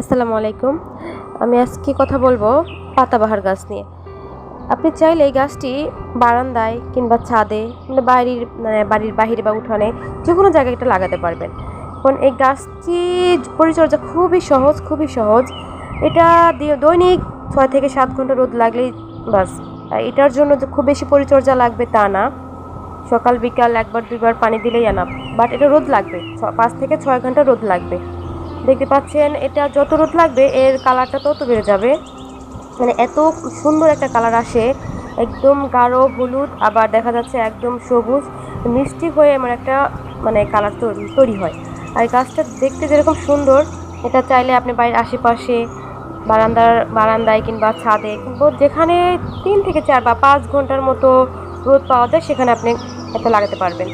আসসালামু আলাইকুম। আমি আজকে কথা বলব পাতাবাহার গাছ নিয়ে। আপনি চাইলে এই গাছটি বারান্দায় কিংবা ছাদে মানে বাড়ির মানে বাড়ির বাহিরে বা উঠানে যে কোনো জায়গায় এটা লাগাতে পারবেন। কারণ এই গাছটি পরিচর্যা খুবই সহজ খুবই সহজ। এটা দৈনিক ছয় থেকে সাত ঘণ্টা রোদ লাগলেই বাস। এটার জন্য যে খুব বেশি পরিচর্যা লাগবে তা না। সকাল, বিকাল একবার, দুইবার পানি দিলেই আনা বাট এটা রোদ লাগবে। পাঁচ থেকে ছয় ঘণ্টা রোদ লাগবে। দেখতে পাচ্ছেন, এটা যত রোদ লাগবে, এর কালারটা তত বেড়ে যাবে। মানে এত সুন্দর একটা কালার আসে, একদম গাঢ়, হলুদ, আবার দেখা যাচ্ছে একদম সবুজ, মিষ্টি হয়ে আমার একটা মানে কালার তৈরি তৈরি হয়। আর গাছটা দেখতে যেরকম সুন্দর, এটা চাইলে আপনি বাড়ির আশেপাশে, বারান্দার, বারান্দায় কিংবা ছাদে কিংবা যেখানে তিন থেকে চার বা পাঁচ ঘণ্টার মতো রোদ পাওয়া যায়, সেখানে আপনি এটা লাগাতে পারবেন।